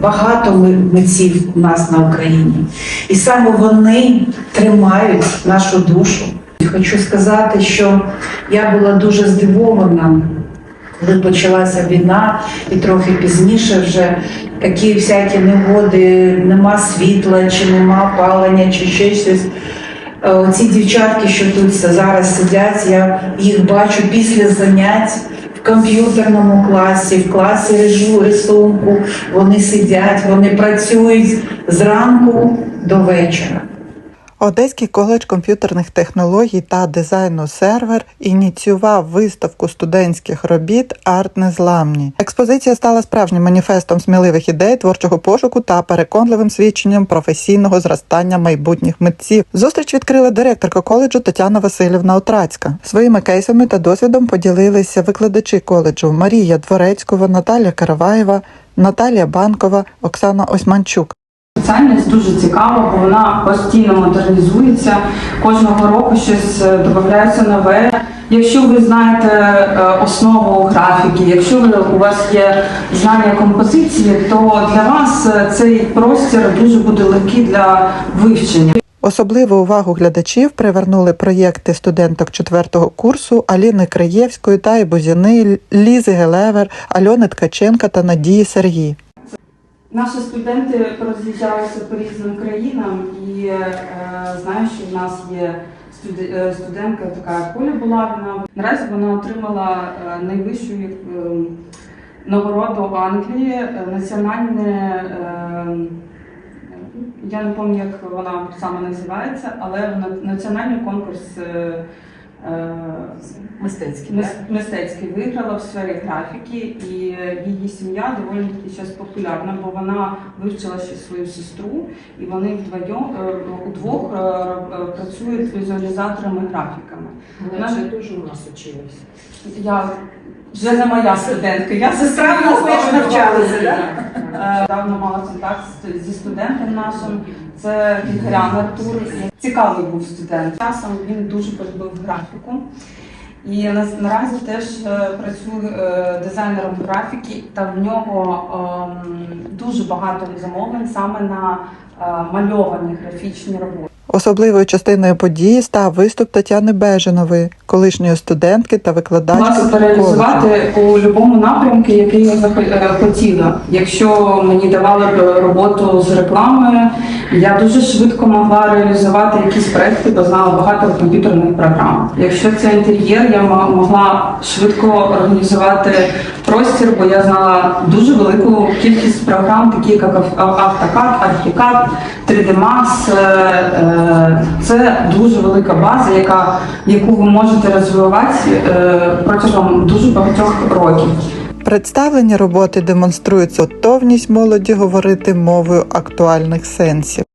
багато митців у нас на Україні, і саме вони тримають нашу душу. Хочу сказати, що я була дуже здивована, коли почалася війна, і трохи пізніше вже такі всякі негоди, нема світла, чи нема опалення, чи ще щось. Е, Оці дівчатки, що тут зараз сидять, я їх бачу після занять комп'ютерному класі, в класі рисунку. Вони сидять, вони працюють зранку до вечора. Одеський коледж комп'ютерних технологій та дизайну сервер ініціював виставку студентських робіт Арт Незламні. Експозиція стала справжнім маніфестом сміливих ідей, творчого пошуку та переконливим свідченням професійного зростання майбутніх митців. Зустріч відкрила директорка коледжу Тетяна Васильівна Отрацька. Своїми кейсами та досвідом поділилися викладачі коледжу Марія Дворецькова, Наталія Караваєва, Наталія Банкова, Оксана Осьманчук. Спеціальність дуже цікава, бо вона постійно модернізується. Кожного року щось е, додається нове. Якщо ви знаєте е, основу графіки, якщо ви, у вас є знання композиції, то для вас е, цей простір дуже буде легкий для вивчення. Особливу увагу глядачів привернули проєкти студенток четвертого курсу Аліни Криєвської та Бузіни, Лізи Гелевер, Альони Ткаченка та Надії Сергій. Наші студенти роз'їжджалися по різним країнам і е, знаю, що в нас є е, студентка, така як Коля Булавіна. Наразі вона отримала е, найвищу е, нагороду Англії, е, національне. е, я не пам'ятаю, як вона саме називається, але на- національний конкурс е, Мистецький, мистецький виграла в сфері графіки, і її сім'я доволі таки зараз популярна, бо вона вивчила ще свою сестру, і вони вдвоєм е, удвох е, е, працюють візуалізаторами графіками. Вона ж дуже у нас училася. Я вже не моя студентка, я сестра в нас теж навчалася, да? Давно мала контакт зі студентом нашим. Це Вігрян Артур. Цікавий був студент. Часом він дуже полюбив графіку. І наразі теж е, працює е, дизайнером графіки, та в нього ем, дуже багато замовлень саме на е, мальовані графічні роботи. Особливою частиною події став виступ Тетяни Бежинової, колишньої студентки та викладачки Власне, реалізувати у будь-якому напрямку, який я е, хотіла. Якщо мені давали б роботу з рекламою, я дуже швидко могла реалізувати якісь проекти, бо знала багато комп'ютерних програм. Якщо це інтер'єр, я могла швидко організувати простір, бо я знала дуже велику кількість програм, такі як AutoCAD, Archicad, 3D Max. Це дуже велика база, яка, яку ви можете розвивати е, протягом дуже багатьох років. Представлені роботи демонструють готовність молоді говорити мовою актуальних сенсів.